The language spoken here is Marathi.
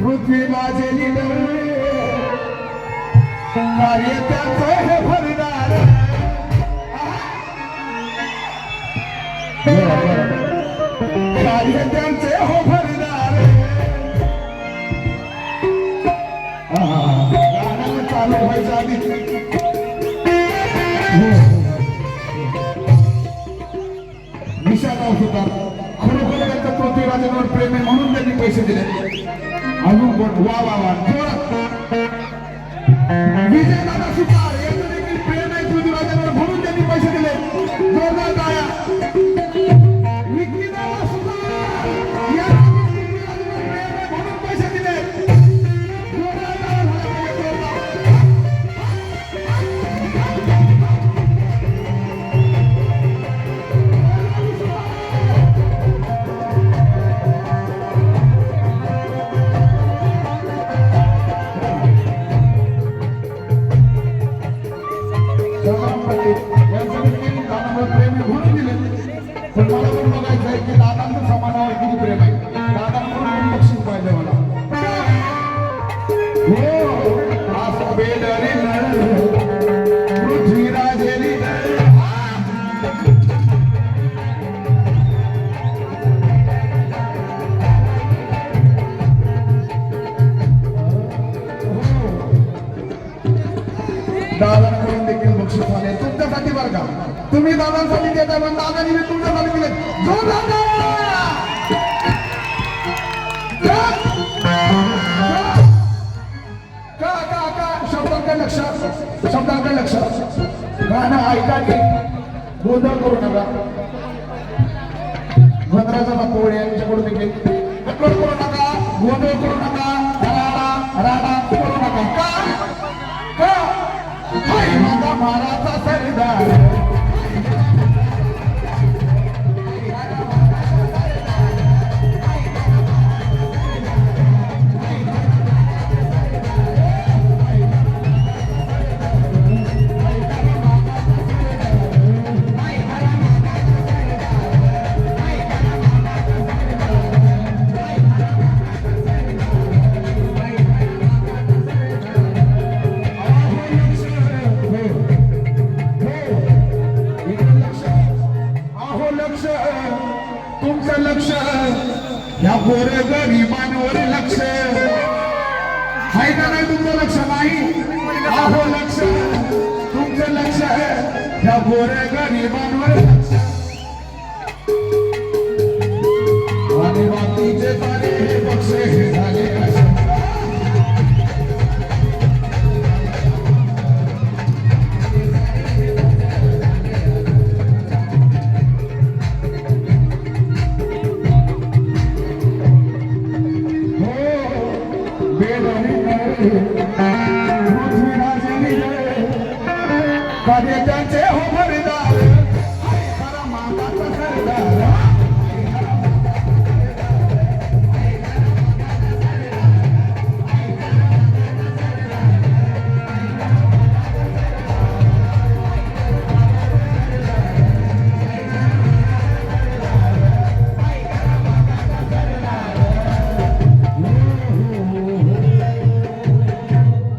पृथ्वी माझे लिडर कार्य त्याचं हे भरणार कार्य त्यांचे हो भरणार गाणं चालू व्हायचं आधी त्यांचं पृथ्वीराजांवर प्रेम आहे म्हणून त्यांनी पैसे दिले. अजून कोण? वा वा वा. जोरात. विजयदादा सुतार. यांचं दादांकडून देखील बक्षीस आले तुमच्यासाठी बरं का? तुम्ही दादांसाठी देताय पण दादानी मी तुमच्यासाठी दिले जो दादा का का का? शब्दांकडे लक्ष. शब्दांकडे लक्ष. गाणं ऐका की गोंधळ करू नका. भद्राचा बापू यांच्याकडून देखील. अपलोड करू नका. गोंधळ करू नका. राडा राडा. गोर गरिबांवर लक्ष. आहे का नाही तुमचं लक्ष नाही अहो लक्ष. तुमचं लक्ष आहे. या गोर गरिबांवर लक्ष. রে